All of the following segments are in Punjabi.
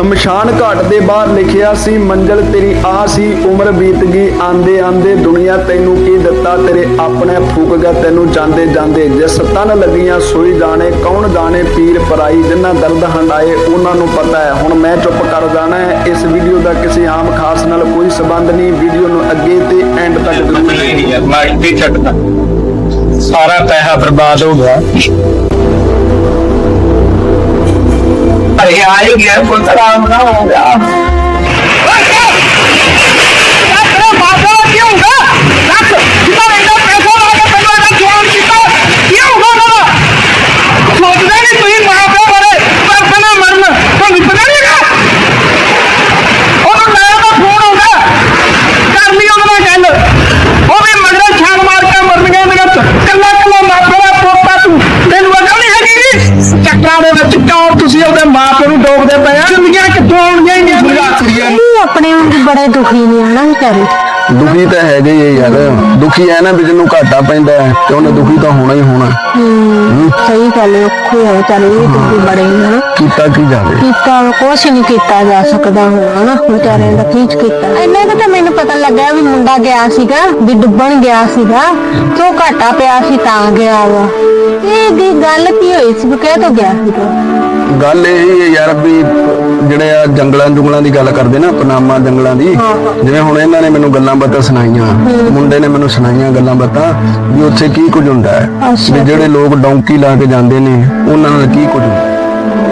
ਸ਼ਮਸ਼ਾਨ ਘਾਟ ਦੇ ਬਾਹਰ ਲਿਖਿਆ ਸੀ ਮੰਜ਼ਲ ਤੇਰੀ ਆ ਸੀ ਉਮਰ ਬੀਤ ਗਈ ਆਂਦੇ ਆਂਦੇ ਦੁਨੀਆ ਤੈਨੂੰ ਕੀ ਦਿੱਤਾ? ਤੇਰੇ ਆਪਣੇ ਫੂਕ ਗਿਆ ਤੈਨੂੰ ਜਾਂਦੇ ਜਾਂਦੇ ਜਿਸ ਤਨ ਲੱਗੀਆਂ ਸੋਈ ਜਾਣੇ ਕੌਣ ਜਾਣੇ ਪੀਰ ਪਰਾਈ ਜਿਨ੍ਹਾਂ ਦਰਦ ਹੰਡਾਏ ਉਹਨਾਂ ਨੂੰ ਪਤਾ ਹੈ। ਹੁਣ ਮੈਂ ਚੁੱਪ ਕਰ ਜਾਣਾ ਹੈ ਇਸ ਵੀਡੀਓ ਦਾ ਕਿਸੇ ਆਮ ਖਾਸ ਨਾਲ ਕੋਈ ਸਬੰਧ ਨਹੀਂ। ਵੀਡੀਓ ਨੂੰ ਅੱਗੇ ਤੇ ਐਂਡ ਤੱਕ ਜ਼ਰੂਰ ਨਹੀਂ ਨਹੀਂ ਯਾਰ ਮੈਂ ਇੱਥੇ ਹੀ ਛੱਡਦਾ। ਸਾਰਾ ਪੈਸਾ ਬਰਬਾਦ ਹੋ ਗਿਆ। ਅਰੇ ਆਏ ਗਿਆ ਪੁੱਤ ਆਰਾਮ ਨਾ ਹੋ ਦੁਖੀ ਨੇ ਹਨਾ ਵਿਚਾਰੇ ਦੁਖੀ ਤਾਂ ਹੈਗੇ ਹੀ ਯਾਰ। ਦੁਖੀ ਹੈ ਨਾ ਵੀ ਜਿਹਨੂੰ ਘਾਟਾ ਪੈਂਦਾ ਹੈ ਤੇ ਉਹਨੇ ਦੁਖੀ ਤਾਂ ਹੋਣਾ ਹੀ ਹੋਣਾ। ਹੂੰ ਸਹੀ ਗੱਲ ਹੈ ਔਖੇ ਆ ਵਿਚਾਰੇ ਇਹ ਦੁਖੀ ਬੜੇ ਨੇ ਹਨਾ। ਕੀਤਾ ਕੀ ਜਾਵੇ? ਕੀਤਾ ਕੁਛ ਨਹੀਂ ਕੀਤਾ ਜਾ ਸਕਦਾ ਹੁਣ ਹਨਾ ਵਿਚਾਰਿਆਂ ਦਾ ਕੀ ਕੀਤਾ। ਇੰਨਾ ਕੁ ਤਾਂ ਮੈਨੂੰ ਪਤਾ ਲੱਗਾ ਵੀ ਮੁੰਡਾ ਗਿਆ ਸੀਗਾ ਵੀ ਡੁੱਬਣ ਗਿਆ ਸੀਗਾ ਤੇ ਉਹ ਘਾਟਾ ਪਿਆ ਸੀ ਤਾਂ ਗਿਆ ਵਾ। ਇਹ ਦੀ ਗੱਲ ਕੀ ਹੋਈ ਸੀ ਵੀ ਕਹਿ ਤੋਂ ਗਿਆ ਸੀਗਾ? ਗੱਲ ਇਹ ਹੀ ਹੈ ਯਾਰ ਵੀ ਜਿਹੜੇ ਆ ਜੰਗਲਾਂ ਜੁਗਲਾਂ ਦੀ ਗੱਲ ਕਰਦੇ ਨਾ ਪਨਾਮਾ ਜੰਗਲਾਂ ਦੀ ਜਿਵੇਂ ਹੁਣ ਇਹਨਾਂ ਨੇ ਮੈਨੂੰ ਗੱਲਾਂ ਬਾਤਾਂ ਸੁਣਾਈਆਂ ਮੁੰਡੇ ਨੇ ਮੈਨੂੰ ਸੁਣਾਈਆਂ ਗੱਲਾਂ ਬਾਤਾਂ ਵੀ ਉੱਥੇ ਕੀ ਕੁਝ ਹੁੰਦਾ ਹੈ। ਵੀ ਜਿਹੜੇ ਲੋਕ ਡੌਂਕੀ ਲਾ ਕੇ ਜਾਂਦੇ ਨੇ ਉਹਨਾਂ ਨਾਲ ਕੀ ਕੁਝ ਹੁੰਦਾ।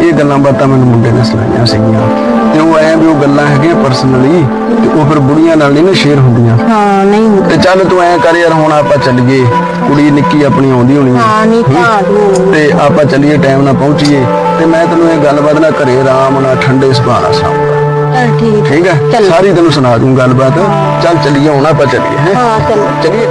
ਇਹ ਗੱਲਾਂ ਬਾਤਾਂ ਮੈਨੂੰ ਮੁੰਡੇ ਨੇ ਸੁਣਾਈਆਂ ਸੀਗੀਆਂ। ਤੇ ਉਹ ਐ ਵੀ ਉਹ ਗੱਲਾਂ ਹੈਗੀਆਂ ਪਰਸਨਲੀ ਤੇ ਉਹ ਫਿਰ ਬੁੜੀਆਂ ਨਾਲ ਨਹੀਂ ਨਾ ਸ਼ੇਅਰ ਹੁੰਦੀਆਂ। ਹਾਂ ਨਹੀਂ ਤੇ ਚੱਲ ਤੂੰ ਐ ਕਰ ਯਾਰ ਹੁਣ ਆਪਾਂ ਚੱਲੀਏ। ਕੁੜੀ ਨਿੱਕੀ ਆਪਣੀ ਆਉਂਦੀ ਹੋਣੀ ਹੈ। ਹਾਂ ਨਹੀਂ ਤੇ ਆਪਾਂ ਚੱਲੀਏ ਟਾਈਮ ਨਾਲ ਪਹੁੰਚੀਏ। ਤੇ ਮੈਂ ਤੈਨੂੰ ਇਹ ਗੱਲਬਾਤ ਨਾ ਘਰੇ ਆਰਾਮ ਨਾਲ ਠੰਡੇ ਸੁਭਾਅ ਨਾਲ ਸੁਣਾਉਂਗਾ। ਚਲ ਠੀਕ ਠੀਕ ਹੈ। ਸਾਰੀ ਤੈਨੂੰ ਸੁਣਾ ਦੂੰ ਗੱਲਬਾਤ। ਚੱਲ ਚੱਲੀਏ ਹੁਣ ਆਪਾਂ ਚੱਲੀਏ ਹੈ? ਹਾਂ ਚਲੋ। ਚੱਲੀਏ।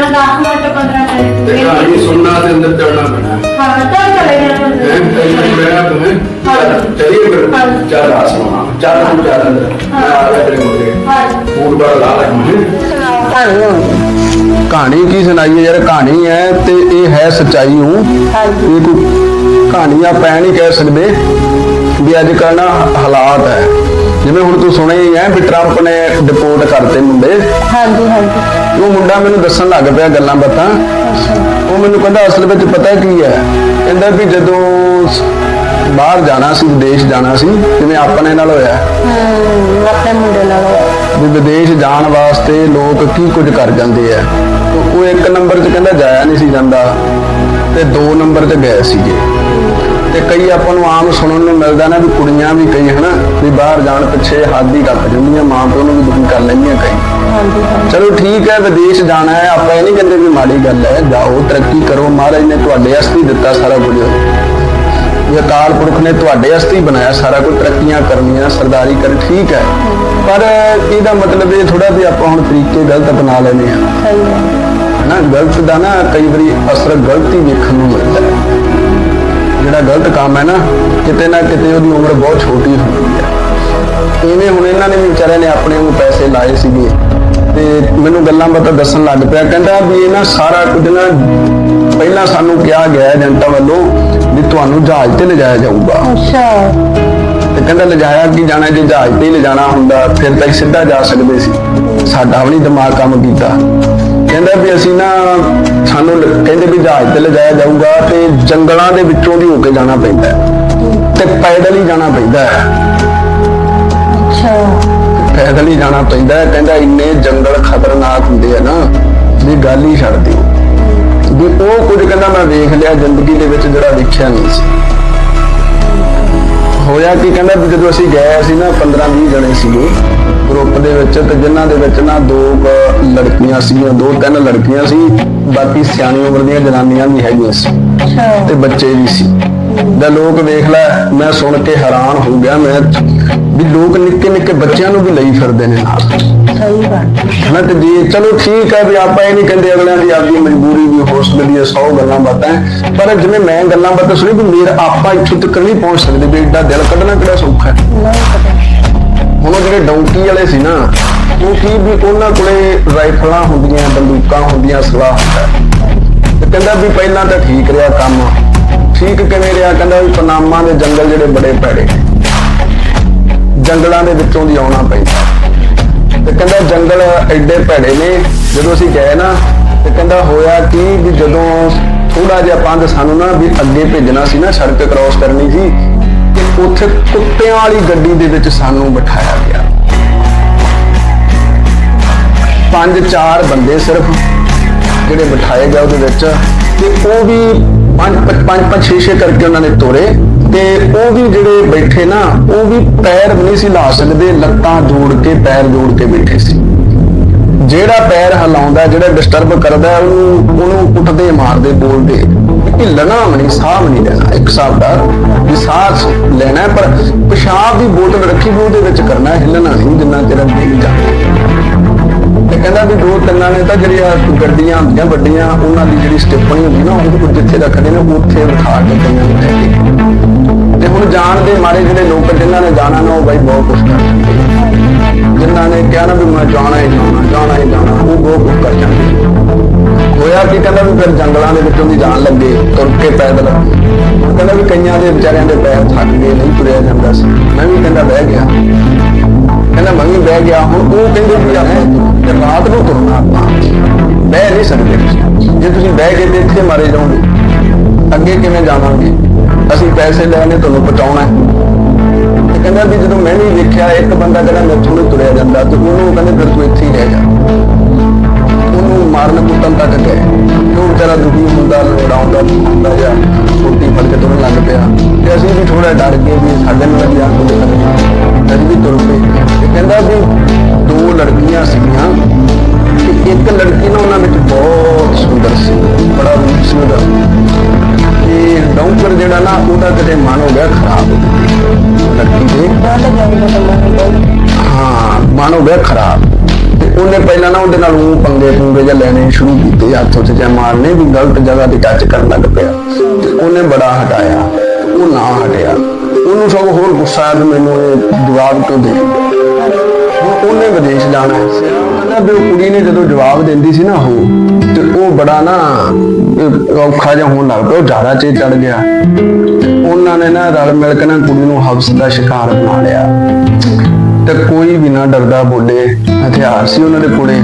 ਜਾਣਾ 10 ਮਿੰਟ 15 ਮਿੰਟ। ਤੇ ਕਹਾਣੀ ਸੁਣਨਾ ਤੇ ਅੰਦਰ ਚੜਨਾ ਪੈਣਾ। ਹਾਂ ਤਾਂ ਚਲੇ ਜਾਣਾ ਹੈ। ਤੈਨੂੰ ਮੇਰਾ ਤੁਮੇ ਚੱਲੀਏ ਫਿਰ। ਹਾਂ। ਚੱਲ ਆ ਸੁਣਾ। ਚੱਲ ਤੂੰ ਚੱਲ ਅੰਦਰ। ਮੈਂ ਆ ਗਿਆ ਤੇਰੇ ਮੁੰਡੇ। ਹਾਂ। ਫੂਡ ਬੜਾ ਲਾ ਲੈ ਮੁੰਡੇ ਕਹਾਣੀ ਹੋਣੀ ਕਹਾਣੀ ਕੀ ਸੁਣਾਈਏ ਯਾਰ? ਕਹਾਣੀ ਹੈ ਤੇ ਇਹ ਹੈ ਸਚਾਈ ਹੂੰ। ਇਹ ਕੋਈ ਕਹਾਣੀ ਆਪਾਂ ਇਹ ਨਹੀਂ ਕਹਿ ਸਕਦੇ ਵੀ ਅੱਜ ਕੱਲ੍ਹ ਨਾ ਹਾਲਾਤ ਹੈ। ਜਿਵੇਂ ਹੁਣ ਤੂੰ ਸੁਣਿਆ ਹੀ ਹੈ ਵੀ ਟਰੰਪ ਨੇ ਡਿਪੋਰਟ ਕਰਤੇ ਮੁੰਡੇ। ਹਾਂਜੀ ਹਾਂਜੀ। ਉਹ ਮੁੰਡਾ ਮੈਨੂੰ ਦੱਸਣ ਲੱਗ ਪਿਆ ਗੱਲਾਂ ਬਾਤਾਂ। ਉਹ ਮੈਨੂੰ ਕਹਿੰਦਾ ਅਸਲ ਵਿੱਚ ਪਤਾ ਕੀ ਹੈ? ਕਹਿੰਦਾ ਵੀ ਜਦੋਂ ਸ- ਬਾਹਰ ਜਾਣਾ ਸੀ ਵਿਦੇਸ਼ ਜਾਣਾ ਸੀ ਜਿਵੇਂ ਆਪਣੇ ਨਾਲ ਹੋਇਆ। ਹਮ ਆਪਣੇ ਮੁੰਡੇ ਨਾਲ ਵੀ ਵਿਦੇਸ਼ ਜਾਣ ਵਾਸਤੇ ਲੋਕ ਕੀ ਕੁਝ ਕਰ ਜਾਂਦੇ ਆ। ਉਹ ਇੱਕ ਨੰਬਰ 'ਚ ਕਹਿੰਦਾ ਜਾਇਆ ਨਹੀਂ ਸੀ ਜਾਂਦਾ। ਤੇ ਦੋ ਨੰਬਰ 'ਤੇ ਗਏ ਸੀਗੇ। ਤੇ ਕਈ ਆਪਾਂ ਨੂੰ ਆਮ ਸੁਣਨ ਨੂੰ ਮਿਲਦਾ ਨਾ ਵੀ ਕੁੜੀਆਂ ਵੀ ਕਈ ਹਨਾ ਵੀ ਬਾਹਰ ਜਾਣ ਪਿੱਛੇ ਹੱਦ ਹੀ ਜਾਂਦੀਆਂ ਮਾਂ ਪਿਓ ਨੂੰ ਵੀ ਦੁਖੀ ਕਰ ਲੈਂਦੀਆਂ ਕਈ। ਚਲੋ ਠੀਕ ਹੈ ਵਿਦੇਸ਼ ਜਾਣਾ ਹੈ ਆਪਾਂ ਇਹ ਨਹੀਂ ਕਹਿੰਦੇ ਵੀ ਮਾੜੀ ਗੱਲ ਹੈ ਜਾਓ ਤਰੱਕੀ ਕਰੋ ਮਹਾਰਾਜ ਨੇ ਤੁਹਾਡੇ ਵਾਸਤੇ ਦਿੱਤਾ ਸਾਰਾ ਕੁਝ। ਇਹ ਅਕਾਲ ਪੁਰਖ ਨੇ ਤੁਹਾਡੇ ਵਾਸਤੇ ਹੀ ਬਣਾਇਆ ਸਾਰਾ ਕੁਝ ਤਰੱਕੀਆਂ ਕਰਨੀਆਂ ਸਰਦਾਰੀ ਕਰ ਠੀਕ ਹੈ। ਪਰ ਇਹਦਾ ਮਤਲਬ ਇਹ ਥੋੜਾ ਵੀ ਆਪਾਂ ਹੁਣ ਤਰੀਕੇ ਗਲਤ ਅਪਣਾ ਲੈਨੇ ਆ ਹਨਾ ਗਲਤ ਦਾ ਨਾ ਕਈ ਵਾਰੀ ਅਸਰ ਗਲਤੀ ਵੇਖਣ ਨੂੰ ਮਿਲਦਾ ਹੈ। ਜਿਹੜਾ ਗਲਤ ਕੰਮ ਹੈ ਨਾ ਕਿਤੇ ਨਾ ਕਿਤੇ ਉਹਦੀ ਉਮਰ ਬਹੁਤ ਛੋਟੀ ਹੁੰਦੀ ਹੈ। ਇਵੇਂ ਹੁਣ ਇਹਨਾਂ ਨੇ ਵਿਚਾਰਿਆਂ ਨੇ ਆਪਣੇ ਨੂੰ ਪੈਸੇ ਲਾਏ ਸੀਗੇ। ਤੇ ਮੈਨੂੰ ਗੱਲਾਂ ਬਾਤਾਂ ਦੱਸਣ ਲੱਗ ਪਿਆ। ਕਹਿੰਦਾ ਵੀ ਇਹ ਨਾ ਸਾਰਾ ਕੁਝ ਨਾ ਪਹਿਲਾਂ ਸਾਨੂੰ ਕਿਹਾ ਗਿਆ ਏਜੰਟਾਂ ਵੱਲੋਂ ਵੀ ਤੁਹਾਨੂੰ ਜਹਾਜ਼ ਤੇ ਲਿਜਾਇਆ ਜਾਊਗਾ। ਅੱਛਾ। ਤੇ ਕਹਿੰਦਾ ਲਿਜਾਇਆ ਕੀ ਜਾਣਾ ਜੇ ਜਹਾਜ਼ ਤੇ ਹੀ ਲਿਜਾਣਾ ਹੁੰਦਾ ਫਿਰ ਤਾਂ ਸਿੱਧਾ ਜਾ ਸਕਦੇ ਸੀ। ਸਾਡਾ ਵੀ ਨਹੀਂ ਦਿਮਾਗ ਕੰਮ ਕੀਤਾ। ਕਹਿੰਦਾ ਵੀ ਅਸੀਂ ਨਾ ਸਾਨੂੰ ਲ- ਕਹਿੰਦੇ ਵੀ ਜਹਾਜ਼ ਤੇ ਲਿਜਾਇਆ ਜਾਊਗਾ ਤੇ ਜੰਗਲਾਂ ਦੇ ਵਿੱਚੋਂ ਦੀ ਹੋ ਕੇ ਜਾਣਾ ਪੈਂਦਾ ਹੈ ਤੇ ਪੈਦਲ ਹੀ ਜਾਣਾ ਪੈਂਦਾ ਹੈ। ਅੱਛਾ। ਪੈਦਲ ਹੀ ਜਾਣਾ ਪੈਂਦਾ ਹੈ। ਕਹਿੰਦਾ ਇੰਨੇ ਜੰਗਲ ਖਤਰਨਾਕ ਹੁੰਦੇ ਆ ਨਾ ਵੀ ਗੱਲ ਹੀ ਛੱਡ ਦਿਓ। ਵੀ ਉਹ ਕੁਝ ਕਹਿੰਦਾ ਮੈਂ ਵੇਖ ਲਿਆ ਜ਼ਿੰਦਗੀ ਦੇ ਵਿੱਚ ਜਿਹੜਾ ਵੇਖਿਆ ਨਹੀਂ ਸੀ। ਹੋਇਆ ਕੀ? ਕਹਿੰਦਾ ਵੀ ਜਦੋਂ ਅਸੀਂ ਗਏ ਸੀ ਨਾ 15 20 ਜਣੇ ਸੀਗੇ ਗਰੁੱਪ ਦੇ ਵਿੱਚ ਤੇ ਜਿਨ੍ਹਾਂ ਦੇ ਵਿੱਚ ਨਾ ਦੋ ਲੜਕੀਆਂ ਸੀਗੀਆਂ ਦੋ ਤਿੰਨ ਲੜਕੀਆਂ ਸੀ ਬਾਕੀ ਸਿਆਣੀ ਉਮਰ ਦੀਆਂ ਜਨਾਨੀਆਂ ਵੀ ਹੈਗੀਆਂ ਸੀ ਤੇ ਬੱਚੇ ਵੀ ਸੀ। ਦਾ ਲੋਕ ਵੇਖ ਲੈ ਮੈਂ ਸੁਣ ਕੇ ਹੈਰਾਨ ਹੋ ਗਿਆ ਮੈਂ ਵੀ ਲੋਕ ਨਿੱਕੇ ਨਿੱਕੇ ਬੱਚਿਆਂ ਨੂੰ ਵੀ ਲਈ ਫਿਰਦੇ ਨੇ ਨਾਲ। ਹਨਾ ਤੇ ਜੀ ਚਲੋ ਠੀਕ ਹੈ ਵੀ ਆਪਾਂ ਇਹ ਨਹੀਂ ਕਹਿੰਦੇ ਅਗਲਿਆਂ ਦੀ ਆਪਦੀ ਮਜਬੂਰੀ ਵੀ ਹੋ ਸਕਦੀ ਹੈ 100 ਗੱਲਾਂ ਬਾਤਾਂ। ਪਰ ਜਿਵੇਂ ਮੈਂ ਗੱਲਾਂ ਬਾਤਾਂ ਸੁਣੀ ਵੀ ਮੇਰਾ ਆਪਾਂ ਇੱਥੋਂ ਤੱਕ ਨਹੀਂ ਪਹੁੰਚ ਸਕਦੇ ਵੀ ਏਡਾ ਦਿਲ ਕੱਢਣਾ ਕਿਹੜਾ ਸੌਖਾ ਹੈ ਹੁਣ ਜਿਹੜੇ ਡੌਂਕੀ ਵਾਲੇ ਸੀ ਨਾ ਉਹ ਕੀ ਵੀ ਉਹਨਾਂ ਕੋਲੇ ਰਾਈਫਲਾਂ ਹੁੰਦੀਆਂ ਬੰਦੂਕਾਂ ਹੁੰਦੀਆਂ ਸਲਾਹ। ਤੇ ਕਹਿੰਦਾ ਵੀ ਪਹਿਲਾਂ ਤਾਂ ਠੀਕ ਰਿਹਾ ਕੰਮ ਠੀਕ ਕਿਵੇਂ ਰਿਹਾ ਕਹਿੰਦਾ ਵੀ ਪਨਾਮਾ ਦੇ ਜੰਗਲ ਜਿਹੜੇ ਬੜੇ ਭੈੜੇ। ਜੰਗਲਾਂ ਦੇ ਵਿੱਚੋਂ ਦੀ ਆਉਣਾ ਪੈਂਦਾ ਤੇ ਕਹਿੰਦਾ ਜੰਗਲ ਐਡੇ ਭੈੜੇ ਨੇ, ਜਦੋਂ ਅਸੀਂ ਗਏ ਨਾ, ਤੇ ਕਹਿੰਦਾ ਹੋਇਆ ਕਿ ਵੀ ਜਦੋਂ ਥੋੜਾ ਜਿਹਾ ਪੰਧ ਸਾਨੂੰ ਨਾ ਵੀ ਅੱਗੇ ਭੇਜਣਾ ਸੀ ਨਾ, ਸੜਕ ਕ੍ਰਾਸ ਕਰਨੀ ਸੀ, ਤੇ ਉੱਥੇ ਕੁੱਤਿਆਂ ਵਾਲੀ ਗੱਡੀ ਦੇ ਵਿੱਚ ਸਾਨੂੰ ਬਿਠਾਇਆ ਗਿਆ। ਪੰਜ ਚਾਰ ਬੰਦੇ ਸਿਰਫ ਜਿਹੜੇ ਬਿਠਾਏ ਗਏ ਉਹਦੇ ਵਿੱਚ, ਤੇ ਉਹ ਵੀ ਪੰਜ ਪੰਜ- ਪੰਜ ਪੰਜ, ਛੇ ਛੇ ਕਰਕੇ ਉਹਨਾਂ ਨੇ ਤੋਰੇ। ਤੇ ਉਹ ਵੀ ਜਿਹੜੇ ਬੈਠੇ ਨਾ, ਉਹ ਵੀ ਪੈਰ ਵੀ ਨਹੀਂ ਸੀ ਲਾ ਸਕਦੇ, ਲੱਤਾਂ ਜੋੜ ਕੇ ਪੈਰ ਜੋੜ ਕੇ ਬੈਠੇ ਸੀ। ਜਿਹੜਾ ਪੈਰ ਹਿਲਾਉਂਦਾ, ਜਿਹੜਾ ਡਿਸਟਰਬ ਕਰਦਾ, ਉਹਨੂੰ ਉਹਨੂੰ ਉੱਠਦੇ, ਮਾਰਦੇ, ਬੋਲਦੇ। ਹਿੱਲਣਾ ਵੀ ਨਹੀਂ, ਸਾਹ ਵੀ ਨਹੀਂ ਲੈਣਾ। ਇੱਕ ਹਿਸਾਬ ਦਾ ਵੀ ਸਾਹ ਲੈਣਾ ਪਰ ਪਿਸ਼ਾਬ ਦੀ ਬੋਤਲ ਰੱਖੀ ਵੀ ਉਹਦੇ ਵਿੱਚ ਕਰਨਾ, ਹਿੱਲਣਾ ਨਹੀਂ, ਜਿੰਨਾ ਤੇਰਾ ਦਿਲ ਜਾਂਦਾ ਤੇ ਕਹਿੰਦਾ ਵੀ ਦੋ ਤਿੰਨਾਂ ਨੇ ਤਾਂ ਜਿਹੜੀਆਂ ਗੱਡੀਆਂ ਹੁੰਦੀਆਂ ਵੱਡੀਆਂ, ਉਹਨਾਂ ਦੀ ਜਿਹੜੀ ਸਟਿੱਪਣੀ ਹੁੰਦੀ ਨਾ, ਉਹ ਜਿੱਥੇ ਰੱਖਦੇ ਨੇ, ਉੱਥੇ ਬਿਠਾ ਕੇ ਕਈਆਂ ਨੂੰ ਲੈ ਕੇ। ਤੇ ਹੁਣ ਜਾਣ ਦੇ ਮਾਰੇ ਜਿਹੜੇ ਲੋਕ ਜਿਨ੍ਹਾਂ ਨੇ ਜਾਣਾ ਨਾ, ਉਹ ਬਾਈ ਬਹੁਤ ਕੁਛ ਕਰਦੇ ਜਾਂਦੇ ਨੇ। ਜਿਨ੍ਹਾਂ ਨੇ ਕਿਹਾ ਨਾ ਵੀ ਮੈਂ ਜਾਣਾ ਹੀ ਜਾਣਾ ਜਾਣਾ ਹੀ ਜਾਣਾ, ਉਹ ਬਹੁਤ ਕੁਛ ਕਰ ਜਾਂਦੇ ਹੋਇਆ ਕਿ ਕਹਿੰਦਾ ਵੀ ਫਿਰ ਜੰਗਲਾਂ ਦੇ ਵਿੱਚੋਂ ਦੀ ਜਾਣ ਲੱਗੇ, ਤੁਰ ਕੇ ਪੈਦਲ। ਹੁਣ ਕਹਿੰਦਾ ਵੀ ਕਈਆਂ ਦੇ ਵਿਚਾਰਿਆਂ ਦੇ ਪੈਰ ਥੱਕ ਗਏ, ਨਹੀਂ ਤੁਰਿਆ ਜਾਂਦਾ ਸੀ। ਮੈਂ ਵੀ ਕਹਿੰਦਾ ਬਹਿ ਗਿਆ। ਕਹਿੰਦਾ ਮੈਂ ਵੀ ਬਹਿ ਗਿਆ, ਹੁਣ ਉਹ ਕਹਿੰਦੇ ਵੀ ਆ ਰਾਤ ਨੂੰ ਤੁਰਨਾ ਆਪਾਂ। ਬਹਿ ਨਹੀਂ ਸਕਦੇ ਜੇ ਤੁਸੀਂ ਬਹਿ ਕੇ ਤੇ ਇੱਥੇ ਮਾਰੇ ਜਾਓਗੇ, ਅੱਗੇ ਕਿਵੇਂ ਜਾਵਾਂਗੇ? ਅਸੀਂ ਪੈਸੇ ਲੈਣੇ, ਤੁਹਾਨੂੰ ਪਹੁੰਚਾਉਣਾ ਤੇ ਕਹਿੰਦਾ ਵੀ ਜਦੋਂ ਮੈਂ ਵੀ ਵੇਖਿਆ, ਇੱਕ ਬੰਦਾ ਕਹਿੰਦਾ ਮੈਥੋਂ ਨਹੀਂ ਤੁਰਿਆ ਜਾਂਦਾ, ਤੇ ਉਹਨੂੰ ਕਹਿੰਦੇ, ਫਿਰ ਤੂੰ ਇੱਥੇ ਹੀ ਰਹਿ ਜਾ। ਉਹਨੂੰ ਮਾਰਨ ਕੁੱਟਣ ਤੱਕ ਗਏ। ਤੇ ਉਹ ਵਿਚਾਰਾ ਦੁਖੀ ਹੁੰਦਾ ਲੋੜਾਉਂਦਾ ਹੁੰਦਾ ਜਾਂ ਛੋਟੀ ਫੜ ਕੇ ਤੁਰਨ ਲੱਗ ਪਿਆ। ਤੇ ਅਸੀਂ ਵੀ ਥੋੜਾ ਡਰ ਗਏ ਵੀ ਸਾਡੇ ਨਾਲ ਜਾਂ ਕੋਈ ਕਰੇ ਅਸੀਂ ਵੀ ਤੁਰ ਪਏ। ਤੇ ਕਹਿੰਦਾ ਵੀ ਲੜਕੀਆਂ ਸੀਗੀਆਂ ਤੇ ਇੱਕ ਲੜਕੀ ਨਾ ਉਹਨਾਂ ਵਿੱਚ ਬਹੁਤ ਸੁੰਦਰ ਸੀ, ਬੜਾ ਰੂਪ ਸੀ ਉਹਦਾ ਤੇ ਡੌਂਕਰ ਜਿਹੜਾ ਨਾ, ਉਹਦਾ ਕਿਤੇ ਮਨ ਹੋ ਗਿਆ ਖਰਾਬ। ਲੜਕੀ ਦੇ। ਹਾਂ, ਮਨ ਹੋ ਗਿਆ ਖਰਾਬ। ਉਹਨੇ ਪਹਿਲਾਂ ਨਾ ਉਹਦੇ ਨਾਲ ਉਹ ਪੰਗੇ ਪੁੰਗੇ ਜਾਂ ਲੈਣੇ ਸ਼ੁਰੂ ਕੀਤੇ, ਹੱਥ ਉੱਤੇ ਜਾਂ ਮਾਰਨੇ ਵੀ ਗਲਤ ਜਗ੍ਹਾ ਤੇ ਟੱਚ ਕਰਨ ਲੱਗ ਪਿਆ। ਤੇ ਉਹਨੇ ਬੜਾ ਹਟਾਇਆ, ਉਹ ਨਾ ਹਟਿਆ। ਉਹਨੂੰ ਸਭ ਹੋਰ ਗੁੱਸਾ ਆਇਆ ਮੈਨੂੰ ਇਹ ਜਵਾਬ ਕਿਉਂ ਦੇ? ਉਹਨੇ ਵਿਦੇਸ਼ ਜਾਣਾ ਹੈ। ਕਹਿੰਦਾ ਵੀ ਉਹ ਕੁੜੀ ਨੇ ਜਦੋਂ ਜਵਾਬ ਦਿੰਦੀ ਸੀ ਨਾ ਉਹ, ਤੇ ਉਹ ਬੜਾ ਨਾ ਔਖਾ ਜਿਹਾ ਹੋਣ ਲੱਗ ਪਿਆ, ਉਹ ਜ਼ਿਆਦਾ ਚੇ ਚੜ ਗਿਆ। ਉਹਨਾਂ ਨੇ ਨਾ ਰਲ ਮਿਲ ਕੇ ਨਾ ਕੁੜੀ ਨੂੰ ਹਵਸ ਦਾ ਸ਼ਿਕਾਰ ਬਣਾ ਲਿਆ। ਤੇ ਕੋਈ ਵੀ ਨਾ ਡਰਦਾ ਬੋਲੇ, ਹਥਿਆਰ ਸੀ ਉਹਨਾਂ ਦੇ ਕੋਲੇ।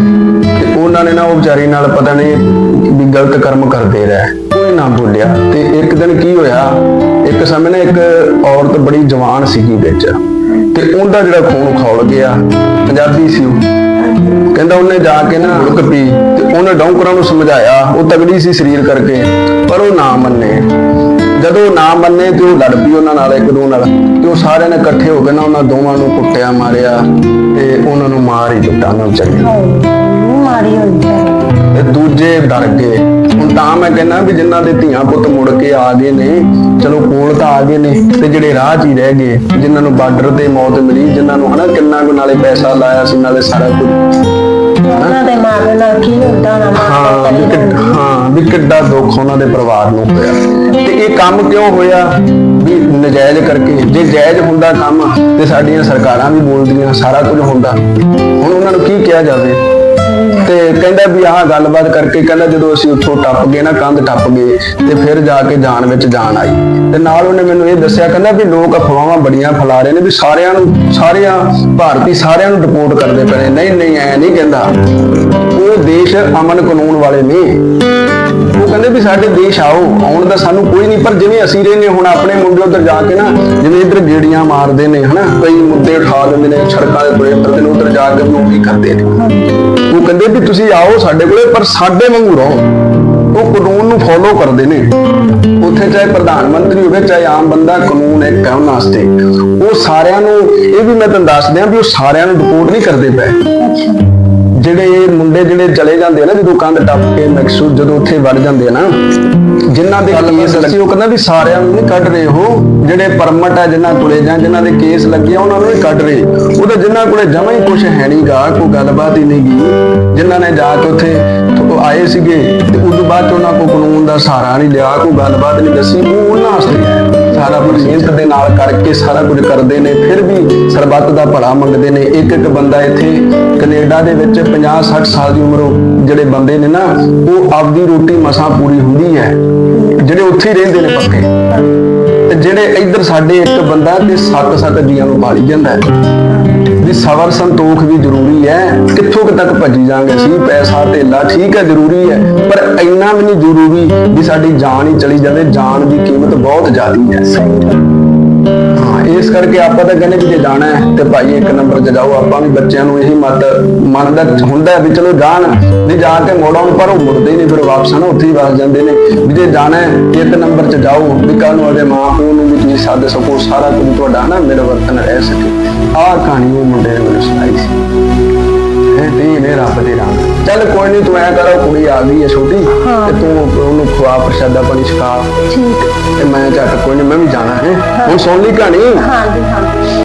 ਤੇ ਉਹਨਾਂ ਨੇ ਨਾ ਉਹ ਵਿਚਾਰੀ ਨਾਲ ਪਤਾ ਨਹੀਂ ਵੀ ਗਲਤ ਕਰਮ ਕਰਦੇ ਰਹੇ। ਨਾ ਬੋਲਿਆ ਤੇ ਇੱਕ ਦਿਨ ਕੀ ਹੋਇਆ? ਇੱਕ ਸਮੇਂ ਨਾ ਇੱਕ ਔਰਤ ਬੜੀ ਜਵਾਨ ਸੀਗੀ ਵਿੱਚ ਤੇ ਉਹਦਾ ਜਿਹੜਾ ਖੂਨ ਖੌਲ ਗਿਆ, ਪੰਜਾਬੀ ਸੀ ਉਹ। ਕਹਿੰਦਾ ਉਹਨੇ ਜਾ ਕੇ ਨਾ ਲੁਕ ਪੀ ਤੇ ਉਹਨੇ ਡੌਂਕਰਾਂ ਨੂੰ ਸਮਝਾਇਆ, ਉਹ ਤਗੜੀ ਸੀ ਸਰੀਰ ਕਰਕੇ, ਪਰ ਉਹ ਨਾ ਮੰਨੇ। ਜਦੋਂ ਨਾ ਮੰਨੇ ਤੇ ਉਹ ਲੜ ਪਈ ਉਹਨਾਂ ਨਾਲ, ਇੱਕ ਦੋ ਨਾਲ। ਤੇ ਉਹ ਸਾਰਿਆਂ ਨੇ ਇਕੱਠੇ ਹੋ ਕੇ ਨਾ ਉਹਨਾਂ ਦੋਵਾਂ ਨੂੰ ਕੁੱਟਿਆ, ਮਾਰਿਆ ਤੇ ਉਹਨਾਂ ਨੂੰ ਮਾਰ ਹੀ ਦਿੱਤਾ, ਉਹਨਾਂ ਵਿਚਾਰੀ ਮੂੰਹ ਮਾਰੀ ਹੋਈ ਤੇ ਦੂਜੇ ਡਰ ਗਏ। ਹੁਣ ਤਾਂ ਮੈਂ ਕਹਿੰਦਾ ਵੀ ਜਿਨ੍ਹਾਂ ਦੇ ਧੀਆਂ ਪੁੱਤ ਮੁੜ ਕੇ ਆ ਗਏ ਨੇ ਚਲੋ ਕੋਲ ਤਾਂ ਆ ਗਏ ਨੇ ਤੇ ਜਿਹੜੇ ਰਾਹ 'ਚ ਹੀ ਰਹਿ ਗਏ ਜਿਨ੍ਹਾਂ ਨੂੰ ਬਾਰਡਰ ਤੇ ਮੌਤ ਮਿਲੀ ਜਿਨ੍ਹਾਂ ਨੂੰ ਹਨਾ ਕਿੰਨਾ ਕੁ ਨਾਲੇ ਪੈਸਾ ਲਾਇਆ ਸੀ ਨਾਲੇ ਸਾਰਾ ਕੁਝ ਉਹਨਾਂ ਦੇ ਮਾਂ ਨਾਲ ਕੀ ਹੁੰਦਾ ਨਾ ਹਾਂ ਹਾਂ ਵੀ ਕਿੱਡਾ ਦੁੱਖ ਉਹਨਾਂ ਦੇ ਪਰਿਵਾਰ ਨੂੰ ਹੋਇਆ। ਤੇ ਇਹ ਕੰਮ ਕਿਉਂ ਹੋਇਆ? ਵੀ ਨਜਾਇਜ਼ ਕਰਕੇ ਜੇ ਜਾਇਜ਼ ਹੁੰਦਾ ਕੰਮ ਤੇ ਸਾਡੀਆਂ ਸਰਕਾਰਾਂ ਵੀ ਬੋਲਦੀਆਂ ਸਾਰਾ ਕੁਝ ਹੁੰਦਾ। ਹੁਣ ਉਹਨਾਂ ਨੂੰ ਕੀ ਕਿਹਾ ਜਾਵੇ? ਕਹਿੰਦਾ ਵੀ ਆਹ ਗੱਲਬਾਤ ਕਰਕੇ ਕਹਿੰਦਾ ਜਦੋਂ ਅਸੀਂ ਉੱਥੋਂ ਟੱਪ ਗਏ ਨਾ, ਕੰਧ ਟੱਪ ਗਏ ਤੇ ਫਿਰ ਜਾ ਕੇ ਜਾਣ ਵਿੱਚ ਜਾਣ ਆਈ। ਤੇ ਨਾਲ ਉਹਨੇ ਮੈਨੂੰ ਇਹ ਦੱਸਿਆ, ਕਹਿੰਦਾ ਵੀ ਲੋਕ ਅਫਵਾਹਾਂ ਬੜੀਆਂ ਫੈਲਾ ਰਹੇ ਨੇ ਵੀ ਸਾਰਿਆਂ ਨੂੰ, ਸਾਰਿਆਂ, ਭਾਰਤੀ ਸਾਰਿਆਂ ਨੂੰ ਡਿਪੋਰਟ ਕਰਦੇ ਪਏ ਨੇ। ਨਹੀਂ ਨਹੀਂ, ਐ ਨਹੀਂ ਕਹਿੰਦਾ। ਉਹ ਦੇਸ਼ ਅਮਨ ਕਾਨੂੰਨ ਵਾਲੇ ਨੇ। ਉਹ ਕਹਿੰਦੇ ਵੀ ਸਾਡੇ ਦੇਸ਼ ਆਓ, ਆਉਣ ਦਾ ਸਾਨੂੰ ਕੋਈ ਨਹੀਂ, ਪਰ ਜਿਵੇਂ ਅਸੀਂ ਰਹਿੰਦੇ ਹੁਣ ਆਪਣੇ ਮੁੰਡੇ ਉੱਧਰ ਜਾ ਕੇ ਨਾ, ਜਿਵੇਂ ਇੱਧਰ ਗੇੜੀਆਂ ਮਾਰਦੇ ਨੇ, ਹਨਾ, ਕਈ ਮੁੱਦੇ ਉਠਾ ਲੈਂਦੇ ਨੇ ਸੜਕਾਂ ਦੇ ਤੁਰੇ ਫਿਰਦੇ ਨੇ ਉੱਧਰ ਜਾ ਕੇ ਵੀ ਉਹੀ ਕਰਦੇ ਨੇ। ਉਹ ਕਹਿੰਦੇ ਵੀ ਤੁਸੀਂ ਆਓ ਸਾਡੇ ਕੋਲੇ, ਪਰ ਸਾਡੇ ਵਾਂਗੂ ਰਹੋ। ਉਹ ਕਾਨੂੰਨ ਨੂੰ ਫੋਲੋ ਕਰਦੇ ਨੇ। ਉੱਥੇ ਚਾਹੇ ਪ੍ਰਧਾਨ ਮੰਤਰੀ ਹੋਵੇ, ਚਾਹੇ ਆਮ ਬੰਦਾ, ਕਾਨੂੰਨ ਹੈ ਉਹਨਾਂ ਵਾਸਤੇ। ਉਹ ਸਾਰਿਆਂ ਨੂੰ, ਇਹ ਵੀ ਮੈਂ ਤੁਹਾਨੂੰ ਦੱਸ ਦਿਆਂ ਵੀ ਉਹ ਸਾਰਿਆਂ ਨੂੰ ਰਿਪੋਰਟ ਨਹੀਂ ਕਰਦੇ ਪਏ। ਜਿਹੜੇ ਮੁੰਡੇ ਜਿਹੜੇ ਚਲੇ ਜਾਂਦੇ ਆ ਨਾ ਜਦੋਂ ਕੰਧ ਟੱਪ ਕੇ ਮੈਕਸੂ ਜਦੋਂ ਉੱਥੇ ਵੜ ਜਾਂਦੇ ਆ ਨਾ ਜਿਨ੍ਹਾਂ ਦੇ ਕੇਸ ਲੱਗੇ ਉਹ ਕਹਿੰਦਾ ਵੀ ਸਾਰਿਆਂ ਨੂੰ ਨਹੀਂ ਕੱਢ ਰਹੇ ਉਹ ਜਿਹੜੇ ਪਰਮਿਟ ਆ ਜਿਨ੍ਹਾਂ ਤੁਰੇ ਜਾਂ ਜਿਨ੍ਹਾਂ ਦੇ ਕੇਸ ਲੱਗੇ ਆ, ਉਹਨਾਂ ਨੂੰ ਨਹੀਂ ਕੱਢ ਰਹੇ। ਉਹ ਤਾਂ ਜਿਨ੍ਹਾਂ ਕੋਲੇ ਜਮਾ ਹੀ ਕੁਝ ਹੈ ਨਹੀਂਗਾ ਕੋਈ ਗੱਲਬਾਤ ਹੀ ਨਹੀਂਗੀ ਜਿਨ੍ਹਾਂ ਨੇ ਜਾ ਕੇ ਉੱਥੇ ਤੋਂ ਆਏ ਸੀਗੇ, ਤੇ ਉਸ ਤੋਂ ਬਾਅਦ ਉਹਨਾਂ ਕੋ ਕਾਨੂੰਨ ਦਾ ਸਹਾਰਾ ਨਹੀਂ ਲਿਆ, ਕੋਈ ਗੱਲਬਾਤ ਨਹੀਂ ਦੱਸੀ, ਉਹ ਉਹਨਾਂ ਵਾਸਤੇ ਹੈ। ਸਾਰਾ ਮਿਹਨਤ ਦੇ ਨਾਲ ਕਰਕੇ ਸਾਰਾ ਕੁਝ ਕਰਦੇ ਨੇ, ਫਿਰ ਵੀ ਸਰਬੱਤ ਦਾ ਭਲਾ ਮੰਗਦੇ ਨੇ। ਇੱਕ ਇੱਕ ਬੰਦਾ ਇੱਥੇ ਕੈਨੇਡਾ ਦੇ ਵਿੱਚ 50 60 ਸਾਲ ਦੀ ਉਮਰ ਜਿਹੜੇ ਬੰਦੇ ਨੇ ਨਾ, ਉਹ ਆਪਦੀ ਰੋਟੀ ਮਸਾਂ ਪੂਰੀ ਹੁੰਦੀ ਹੈ। ਜਿਹੜੇ ਉੱਥੇ ਹੀ ਰਹਿੰਦੇ ਨੇ ਪੱਕੇ ਜਿਹੜੇ ਇੱਧਰ ਸਾਡੇ ਇੱਕ ਬੰਦਾ ਤੇ ਸੱਤ ਸੱਤ ਜੀਆਂ ਨੂੰ ਪਾਲੀ ਜਾਂਦਾ ਵੀ ਸਬਰ ਸੰਤੋਖ ਵੀ ਜ਼ਰੂਰੀ ਹੈ, ਕਿੱਥੋਂ ਕਿ ਤੱਕ ਭੱਜੀ ਜਾਾਂਗੇ ਅਸੀਂ? ਪੈਸਾ, ਧੇਲਾ ਠੀਕ ਹੈ, ਜ਼ਰੂਰੀ ਹੈ, ਪਰ ਇੰਨਾ ਵੀ ਨਹੀਂ ਜ਼ਰੂਰੀ ਵੀ ਸਾਡੀ ਜਾਨ ਹੀ ਚਲੀ ਜਾਵੇ, ਜਾਨ ਦੀ ਕੀਮਤ ਬਹੁਤ ਜ਼ਿਆਦੀ ਹੈ। ਇਸ ਕਰਕੇ ਆਪਾਂ ਤਾਂ ਕਹਿੰਦੇ ਵੀ ਜੇ ਜਾਣਾ ਹੈ ਤੇ ਭਾਈ ਇੱਕ ਨੰਬਰ 'ਚ ਜਾਓ, ਆਪਾਂ ਵੀ ਬੱਚਿਆਂ ਨੂੰ ਇਹੀ ਮਤ ਮਨ ਦਾ ਹੁੰਦਾ ਵੀ ਚਲੋ ਜਾਣ, ਨਹੀਂ ਜਾ ਕੇ ਮੋੜਾਂ ਪਰ ਉਹ ਮੁੜਦੇ ਹੀ ਨਹੀਂ, ਫਿਰ ਵਾਪਸ ਨਾ ਉੱਥੇ ਹੀ ਵਸ ਜਾਂਦੇ ਨੇ। ਵੀ ਜੇ ਜਾਣਾ ਹੈ, ਇੱਕ ਨੰਬਰ 'ਚ ਜਾਓ, ਵੀ ਕੱਲ ਨੂੰ ਆਪਣੇ ਮਾਂ ਪਿਓ ਨੂੰ ਵੀ ਤੁਸੀਂ ਸੱਦ ਸਕੋ, ਸਾਰਾ ਕੁਝ ਤੁਹਾਡਾ ਨਾ ਮਿਲਵਰਤਨ ਰਹਿ ਸਕੇ। ਆਹ ਕਹਾਣੀ ਉਹ ਮੁੰਡੇ ਨੇ ਮੈਨੂੰ ਸੁਣਾਈ ਸੀ। ਇਹ ਤੇ ਨੇ ਰੱਬ ਦੇ ਰੰਗ ਚੱਲ ਕੋਈ ਨਹੀਂ ਤੂੰ ਐ ਕਰੋ ਕੁੜੀ ਆ ਗਈ ਹੈ ਛੋਟੀ ਤੇ ਤੂੰ ਉਹਨੂੰ ਖਵਾ ਪ੍ਰਸ਼ਾਦਾ ਪਾਣੀ ਛਕਾ। ਠੀਕ। ਤੇ ਮੈਂ ਚੱਕ ਕੋਈ ਨਹੀਂ ਮੈਂ ਵੀ ਜਾਣਾ ਹੈ। ਹੁਣ ਸੁਣ ਲਈ ਕਹਾਣੀ? ਹਾਂਜੀ ਹਾਂਜੀ